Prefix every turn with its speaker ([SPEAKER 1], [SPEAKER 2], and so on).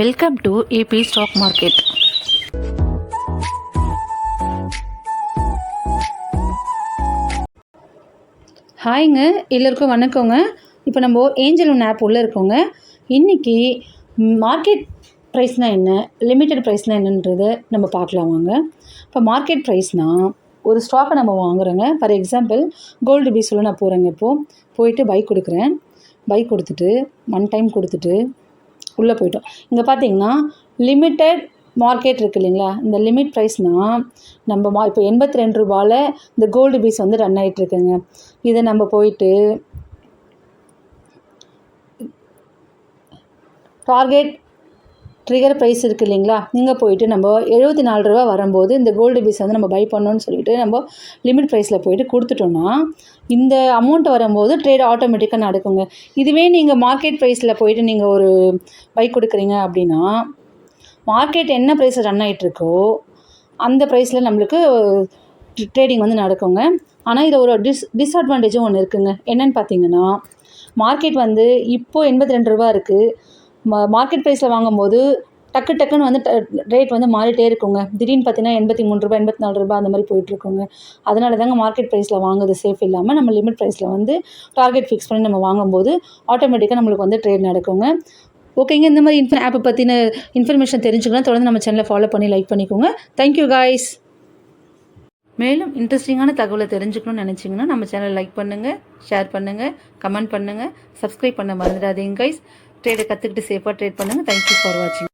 [SPEAKER 1] Welcome to AB stock market ஹாய்ங்க எல்லோருக்கும் வணக்கங்க. இப்போ நம்ம ஏஞ்சல் ஒன் ஆப் உள்ளே இருக்கோங்க. இன்றைக்கி மார்க்கெட் ப்ரைஸ்னால் என்ன லிமிட்டட் ப்ரைஸ்னால் என்னன்றது நம்ம பார்க்கலாம் வாங்க. இப்போ மார்க்கெட் ப்ரைஸ்னால் ஒரு ஸ்டாக்கை நம்ம வாங்குறோங்க. ஃபார் எக்ஸாம்பிள் கோல்டு பீஸில் நான் போகிறேங்க இப்போது போயிட்டு பைக் கொடுக்குறேன். பைக் கொடுத்துட்டு ஒன் டைம் கொடுத்துட்டு உள்ளே போயிட்டோம். இங்கே பார்த்தீங்கன்னா லிமிட்டட் மார்க்கெட் இருக்குது இல்லைங்களா? இந்த லிமிட் ப்ரைஸ்னால் நம்ம மா இப்போ எண்பத்தி ரெண்டு ரூபாயில் இந்த கோல்டு பீஸ் வந்து ரன் ஆகிட்டுருக்குங்க இதை நம்ம போயிட்டு டார்கெட் ட்ரிகர் ப்ரைஸ் இருக்குது இல்லைங்களா? நீங்கள் போயிட்டு நம்ம எழுபத்தி நாலு ரூபா வரும்போது இந்த கோல்டு பீஸ் வந்து நம்ம பை பண்ணோன்னு சொல்லிட்டு நம்ம லிமிட் ப்ரைஸில் போயிட்டு கொடுத்துட்டோம்னா இந்த அமௌண்ட் வரும்போது ட்ரேட் ஆட்டோமேட்டிக்காக நடக்குங்க. இதுவே நீங்கள் மார்க்கெட் ப்ரைஸில் போயிட்டு நீங்கள் ஒரு பைக் கொடுக்குறீங்க அப்படின்னா மார்க்கெட் என்ன ப்ரைஸ் ரன் ஆகிட்டுருக்கோ அந்த ப்ரைஸில் நம்மளுக்கு ட்ரேடிங் வந்து நடக்குங்க. ஆனால் இதில் ஒரு டிஸ் டிஸ்அட்வான்டேஜும் ஒன்று இருக்குங்க. என்னென்னு பார்த்தீங்கன்னா மார்க்கெட் வந்து இப்போது எண்பத்தி ரெண்டு ரூபா இருக்குது மார்க்கெட் ப்ரைஸில் வாங்கும்போது டக்கு டக்குன்னு வந்து ரேட் வந்து மாறிட்டே இருக்குங்க. திடீர்னு பார்த்தீங்கன்னா எண்பத்தி மூணு ரூபாய் எண்பத்தி நாலு ரூபாய் அந்த மாதிரி போயிட்டுருக்குங்க அதனால தாங்க மார்க்கெட் ப்ரைஸில் வாங்குறது சேஃப் இல்லாமல் நம்ம லிமிட் ப்ரைஸில் வந்து டார்கெட் ஃபிக்ஸ் பண்ணி நம்ம வாங்கும்போது ஆட்டோமேட்டிக்காக நம்மளுக்கு வந்து ட்ரேட் நடக்குங்க. ஓகேங்க இந்த மாதிரி இன்ஃபர் ஆப்பை பற்றின இன்ஃபர்மேஷன் தெரிஞ்சுக்கலாம் தொடர்ந்து நம்ம சேனலை ஃபாலோ பண்ணி லைக் பண்ணிக்கோங்க. தேங்க்யூ காய்ஸ் மேலும் இன்ட்ரெஸ்டிங்கான தகவலை தெரிஞ்சுக்கணும்னு நினச்சிங்கன்னா நம்ம சேனலை லைக் பண்ணுங்கள் ஷேர் பண்ணுங்கள் கமெண்ட் பண்ணுங்கள் சப்ஸ்கிரைப் பண்ண மறந்துடாதீங்க கைஸ் ட்ரேடை கற்றுக்கிட்டு சேஃபாக ட்ரேட் பண்ணுங்கள் தேங்க்யூ ஃபார் வாட்சிங்